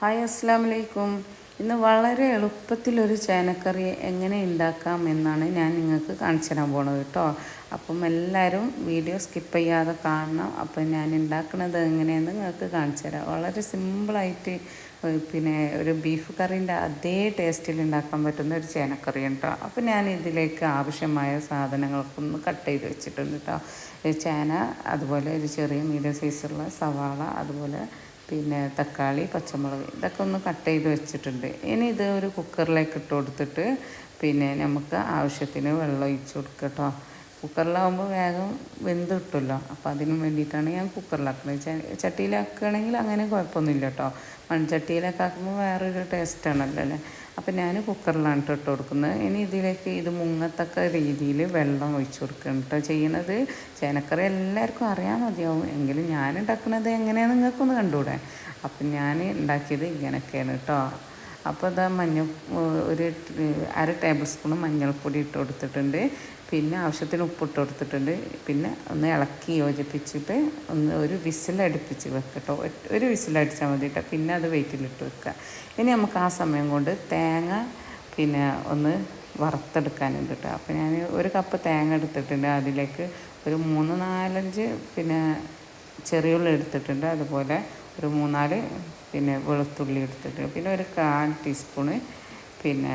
Hi അസ്സാം വലൈക്കും ഇന്ന് വളരെ എളുപ്പത്തിലൊരു ചേനക്കറി എങ്ങനെ ഉണ്ടാക്കാം എന്നാണ് ഞാൻ നിങ്ങൾക്ക് കാണിച്ചു തരാൻ പോണത് കേട്ടോ അപ്പം എല്ലാവരും വീഡിയോ സ്കിപ്പ് ചെയ്യാതെ കാണണം. അപ്പം ഞാൻ ഉണ്ടാക്കുന്നത് എങ്ങനെയെന്ന് നിങ്ങൾക്ക് കാണിച്ചു തരാം. വളരെ സിമ്പിളായിട്ട് പിന്നെ ഒരു ബീഫ് കറീന്റെ അതേ ടേസ്റ്റിൽ ഉണ്ടാക്കാൻ പറ്റുന്ന ഒരു ചേനക്കറി കേട്ടോ അപ്പം ഞാൻ ഇതിലേക്ക് ആവശ്യമായ സാധനങ്ങളൊക്കെ ഒന്ന് കട്ട് ചെയ്ത് വെച്ചിട്ടുണ്ട് കേട്ടോ ചേന അതുപോലെ ഒരു ചെറിയ മീഡിയം സൈസുള്ള സവാള അതുപോലെ പിന്നെ തക്കാളി പച്ചമുളക് ഇതൊക്കെ ഒന്ന് കട്ട് ചെയ്ത് വെച്ചിട്ടുണ്ട്. ഇനി ഇത് ഒരു കുക്കറിലേക്ക് ഇട്ട് കൊടുത്തിട്ട് പിന്നെ നമുക്ക് ആവശ്യത്തിന് വെള്ളം ഒഴിച്ച് കൊടുക്കുക കേട്ടോ. കുക്കറിലാകുമ്പോൾ വേഗം വെന്ത് കിട്ടുമല്ലോ. അപ്പോൾ അതിന് വേണ്ടിയിട്ടാണ് ഞാൻ കുക്കറിലാക്കുന്നത്. ചട്ടിയിലാക്കുകയാണെങ്കിൽ അങ്ങനെ കുഴപ്പമൊന്നുമില്ല കേട്ടോ മൺചട്ടിയിലൊക്കെ ആക്കുമ്പോൾ വേറൊരു ടേസ്റ്റാണല്ലോ അല്ലേ? അപ്പോൾ ഞാൻ കുക്കറിലാണ് ട്ടോ ഇട്ട് കൊടുക്കുന്നത്. ഇനി ഇതിലേക്ക് ഇത് മുങ്ങത്തക്ക രീതിയിൽ വെള്ളം ഒഴിച്ച് കൊടുക്കണം കേട്ടോ ചെയ്യണത്. ചേനക്കറി എല്ലാവർക്കും അറിയാൻ മതിയാവും. എങ്കിലും ഞാൻ ഉണ്ടാക്കുന്നത് എങ്ങനെയാണെന്ന് നിങ്ങൾക്കൊന്ന് കണ്ടുകൂടെ? അപ്പം ഞാൻ ഉണ്ടാക്കിയത് ഇങ്ങനെയൊക്കെയാണ് കേട്ടോ അപ്പോൾ അത് മഞ്ഞൾ ഒരു അര ടേബിൾ സ്പൂൺ മഞ്ഞൾപ്പൊടി ഇട്ട് കൊടുത്തിട്ടുണ്ട്. പിന്നെ ആവശ്യത്തിന് ഉപ്പിട്ട് കൊടുത്തിട്ടുണ്ട്. പിന്നെ ഒന്ന് ഇളക്കി യോജിപ്പിച്ചിട്ട് ഒന്ന് ഒരു വിസിലടുപ്പിച്ച് വെക്കട്ടോ ഒരു വിസിലടിച്ചാൽ മതി കേട്ടോ പിന്നെ അത് വെയിറ്റിലിട്ട് വെക്കുക ഇനി നമുക്ക് ആ സമയം കൊണ്ട് തേങ്ങ പിന്നെ ഒന്ന് വറുത്തെടുക്കാനുണ്ട് കേട്ടോ അപ്പോൾ ഞാൻ ഒരു കപ്പ് തേങ്ങ എടുത്തിട്ടുണ്ട്. അതിലേക്ക് ഒരു മൂന്ന് നാലഞ്ച് പിന്നെ ചെറിയുള്ളി എടുത്തിട്ടുണ്ട്. അതുപോലെ ഒരു മൂന്നാൽ പിന്നെ വെളുത്തുള്ളി എടുത്തിട്ട് പിന്നെ ഒരു കാൽ ടീസ്പൂണ് പിന്നെ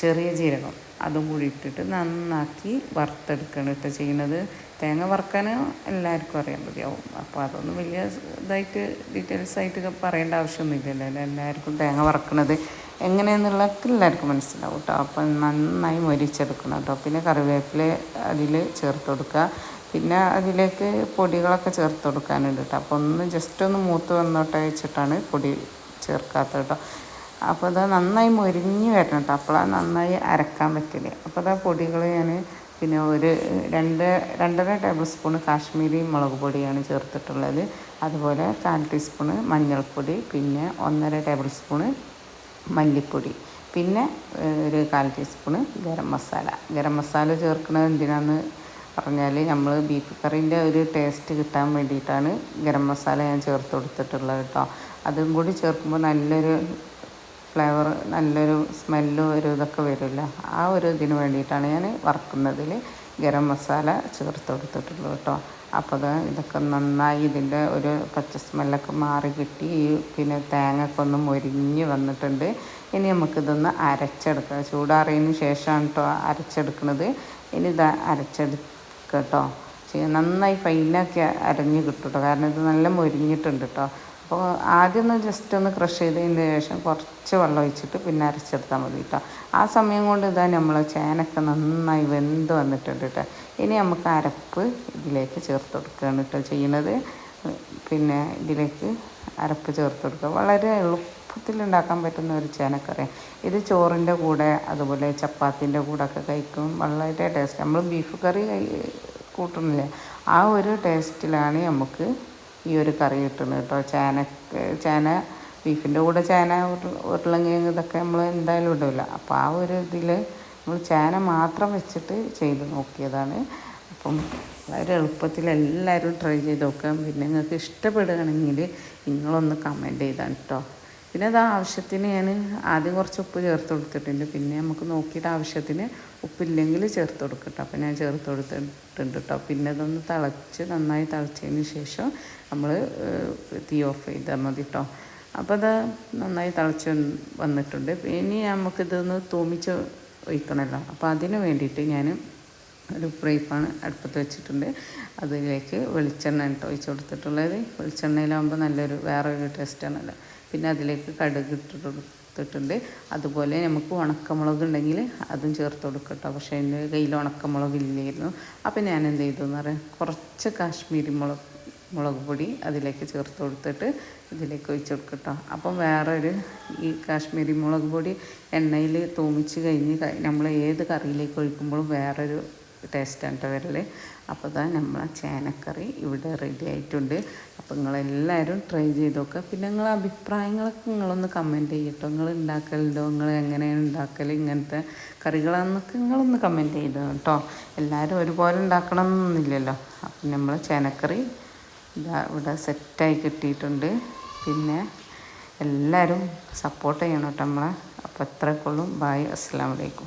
ചെറിയ ജീരകം അതും കൂടി ഇട്ടിട്ട് നന്നാക്കി വറുത്തെടുക്കണം ഇട്ട് ചെയ്യുന്നത് തേങ്ങ വറുക്കാൻ എല്ലാവർക്കും അറിയാൻ മതിയാവും. അപ്പോൾ അതൊന്നും വലിയ ഇതായിട്ട് ഡീറ്റെയിൽസ് ആയിട്ട് പറയേണ്ട ആവശ്യമൊന്നുമില്ലല്ലോ എല്ലാവർക്കും തേങ്ങ വറക്കണത് എങ്ങനെയെന്നുള്ളതൊക്കെ എല്ലാവർക്കും മനസ്സിലാവും കേട്ടോ. അപ്പം നന്നായി മൊരിച്ചെടുക്കണം കേട്ടോ. പിന്നെ കറിവേപ്പില അതിൽ ചേർത്ത് കൊടുക്കുക. പിന്നെ അതിലേക്ക് പൊടികളൊക്കെ ചേർത്ത് കൊടുക്കാനുണ്ട് കേട്ടോ അപ്പോൾ ഒന്ന് ജസ്റ്റ് ഒന്ന് മൂത്ത് വന്നോട്ടെ വെച്ചിട്ടാണ് പൊടി ചേർക്കാത്തത് കേട്ടോ അപ്പോൾ അത് നന്നായി മൊരിഞ്ഞ് വരണം കേട്ടോ അപ്പോഴാണ് നന്നായി അരക്കാൻ പറ്റില്ല അപ്പോൾ അതാ പൊടികൾ ഞാൻ പിന്നെ ഒരു രണ്ട് രണ്ടര ടേബിൾ സ്പൂൺ കാശ്മീരി മുളക് പൊടിയാണ് ചേർത്തിട്ടുള്ളത്. അതുപോലെ കാൽ ടീസ്പൂണ് മഞ്ഞൾപ്പൊടി പിന്നെ ഒന്നര ടേബിൾ സ്പൂണ് മല്ലിപ്പൊടി പിന്നെ ഒരു കാൽ ടീസ്പൂണ് ഗരം മസാല. ഗരം മസാല ചേർക്കുന്നത് എന്തിനാന്ന് പറഞ്ഞാൽ നമ്മൾ ബീഫ് കറീന്റെ ഒരു ടേസ്റ്റ് കിട്ടാൻ വേണ്ടിയിട്ടാണ് ഗരം മസാല ഞാൻ ചേർത്ത് കൊടുത്തിട്ടുള്ളത് കേട്ടോ അതും കൂടി ചേർക്കുമ്പോൾ നല്ലൊരു ഫ്ലേവർ നല്ലൊരു സ്മെല്ലും ഒരു ഇതൊക്കെ വരുമല്ലോ ആ ഒരു ഇതിന് വേണ്ടിയിട്ടാണ് ഞാൻ വറുക്കുന്നതിൽ ഗരം മസാല ചേർത്ത് കൊടുത്തിട്ടുള്ളത് കേട്ടോ അപ്പോൾ അത് ഇതൊക്കെ നന്നായി ഇതിന്റെ ഒരു പച്ച സ്മെല്ലൊക്കെ മാറി കിട്ടി. ഈ പിന്നെ തേങ്ങയൊക്കെ ഒന്ന് മൊരിഞ്ഞ് വന്നിട്ടുണ്ട്. ഇനി നമുക്കിതൊന്ന് അരച്ചെടുക്കാം. ചൂടാറിയതിന് ശേഷമാണ് കേട്ടോ അരച്ചെടുക്കുന്നത് ഇനി ഇത് അരച്ചെടുക്കുക കേട്ടോ. നന്നായി ഫൈനാക്കി അരഞ്ഞ് കിട്ടും കാരണം ഇത് നല്ല മൊരിഞ്ഞിട്ടുണ്ട് കേട്ടോ അപ്പോൾ ആദ്യം ഒന്ന് ജസ്റ്റ് ഒന്ന് ക്രഷ് ചെയ്തതിന് ശേഷം കുറച്ച് വെള്ളം ഒഴിച്ചിട്ട് പിന്നെ അരച്ചെടുത്താൽ മതി കേട്ടോ ആ സമയം കൊണ്ട് ഇതാ നമ്മൾ ചേനൊക്കെ നന്നായി വെന്ത് വന്നിട്ടുണ്ട് കേട്ടോ ഇനി നമുക്ക് അരപ്പ് ഇതിലേക്ക് ചേർത്ത് കൊടുക്കുകയാണ് കേട്ടോ ചെയ്യുന്നത് പിന്നെ ഇതിലേക്ക് അരപ്പ് ചേർത്ത് കൊടുക്കുക. വളരെ എളുപ്പത്തിൽ ഉണ്ടാക്കാൻ പറ്റുന്ന ഒരു ചേനക്കറി. ഇത് ചോറിന്റെ കൂടെ അതുപോലെ ചപ്പാത്തിന്റെ കൂടെ ഒക്കെ കഴിക്കും. വളരെ ടേസ്റ്റ്. നമ്മൾ ബീഫ് കറി കൂട്ടുന്നില്ലേ? ആ ഒരു ടേസ്റ്റിലാണ് നമുക്ക് ഈ ഒരു കറി കിട്ടുന്നത് കേട്ടോ. ചേന ചേന ബീഫിന്റെ കൂടെ ചേന ഉരുളങ്ങി ഇതൊക്കെ നമ്മൾ എന്തായാലും ഇടില്ല അപ്പോൾ ആ ഒരു ഇതിൽ നമ്മൾ ചേന മാത്രം വെച്ചിട്ട് ചെയ്ത് നോക്കിയതാണ്. അപ്പം വളരെ എളുപ്പത്തിൽ എല്ലാവരും ട്രൈ ചെയ്ത് നോക്കാം. പിന്നെ നിങ്ങൾക്ക് ഇഷ്ടപ്പെടുകയാണെങ്കിൽ നിങ്ങളൊന്ന് കമന്റ് ചെയ്താണ് കേട്ടോ. പിന്നെ അത് ആവശ്യത്തിന് ഞാൻ ആദ്യം കുറച്ച് ഉപ്പ് ചേർത്ത് കൊടുത്തിട്ടുണ്ട്. പിന്നെ നമുക്ക് നോക്കിയിട്ട് ആവശ്യത്തിന് ഉപ്പില്ലെങ്കിൽ ചേർത്ത് കൊടുക്കട്ടോ. അപ്പോൾ ഞാൻ ചേർത്ത് കൊടുത്തിട്ടുണ്ട് കേട്ടോ പിന്നെ അതൊന്ന് തിളച്ച് നന്നായി തിളച്ചതിന് ശേഷം നമ്മൾ തീ ഓഫ് ചെയ്താൽ മതി കേട്ടോ അപ്പോൾ അത് നന്നായി തിളച്ച് വന്ന് വന്നിട്ടുണ്ട്. ഇനി നമുക്കിതൊന്ന് തൂമിച്ച് ഒഴിക്കണമല്ലോ അപ്പോൾ അതിന് വേണ്ടിയിട്ട് ഞാൻ ഒരു പ്രൈപ്പാണ് അടുപ്പത്ത് വെച്ചിട്ടുണ്ട്. അതിലേക്ക് വെളിച്ചെണ്ണ കേട്ടോ ഒഴിച്ച് കൊടുത്തിട്ടുള്ളത്. വെളിച്ചെണ്ണയിലാകുമ്പോൾ നല്ലൊരു വേറൊരു ടേസ്റ്റാണല്ലോ പിന്നെ അതിലേക്ക് കടുക് ഇട്ട് കൊടുത്തിട്ടുണ്ട്. അതുപോലെ നമുക്ക് ഉണക്കമുളക് ഉണ്ടെങ്കിൽ അതും ചേർത്ത് കൊടുക്കട്ടോ പക്ഷേ എന്റെ കയ്യിൽ ഉണക്കമുളക് ഇല്ലായിരുന്നു. അപ്പോൾ ഞാൻ എന്ത് ചെയ്തു എന്ന് പറയാം. കുറച്ച് കാശ്മീരി മുളക് മുളക് പൊടി അതിലേക്ക് ചേർത്ത് കൊടുത്തിട്ട് ഇതിലേക്ക് ഒഴിച്ച് കൊടുക്കട്ടോ അപ്പം വേറൊരു ഈ കാശ്മീരി മുളക് പൊടി എണ്ണയിൽ തൂമിച്ച് കഴിഞ്ഞ് നമ്മൾ ഏത് കറിയിലേക്ക് ഒഴിക്കുമ്പോഴും വേറൊരു ടേസ്റ്റാണ് കേട്ടോ വരൽ അപ്പോൾ ഇതാ നമ്മളെ ചേനക്കറി ഇവിടെ റെഡി ആയിട്ടുണ്ട്. അപ്പോൾ നിങ്ങളെല്ലാവരും ട്രൈ ചെയ്ത് നോക്കുക പിന്നെ നിങ്ങളെ അഭിപ്രായങ്ങളൊക്കെ നിങ്ങളൊന്ന് കമന്റ് ചെയ്യട്ടോ നിങ്ങൾ ഉണ്ടാക്കലുണ്ടോ നിങ്ങൾ എങ്ങനെയാണ് ഉണ്ടാക്കൽ ഇങ്ങനത്തെ കറികളെന്നൊക്കെ നിങ്ങളൊന്ന് കമന്റ് ചെയ്തോ കേട്ടോ എല്ലാവരും ഒരുപോലെ ഉണ്ടാക്കണം എന്നൊന്നുമില്ലല്ലോ അപ്പം നമ്മൾ ചേനക്കറി ഇതാ ഇവിടെ സെറ്റായി കിട്ടിയിട്ടുണ്ട്. പിന്നെ എല്ലാവരും സപ്പോർട്ട് ചെയ്യണം കേട്ടോ നമ്മളെ. അപ്പോൾ എത്രക്കുള്ളും ബായ് അസ്സാം വലൈക്കും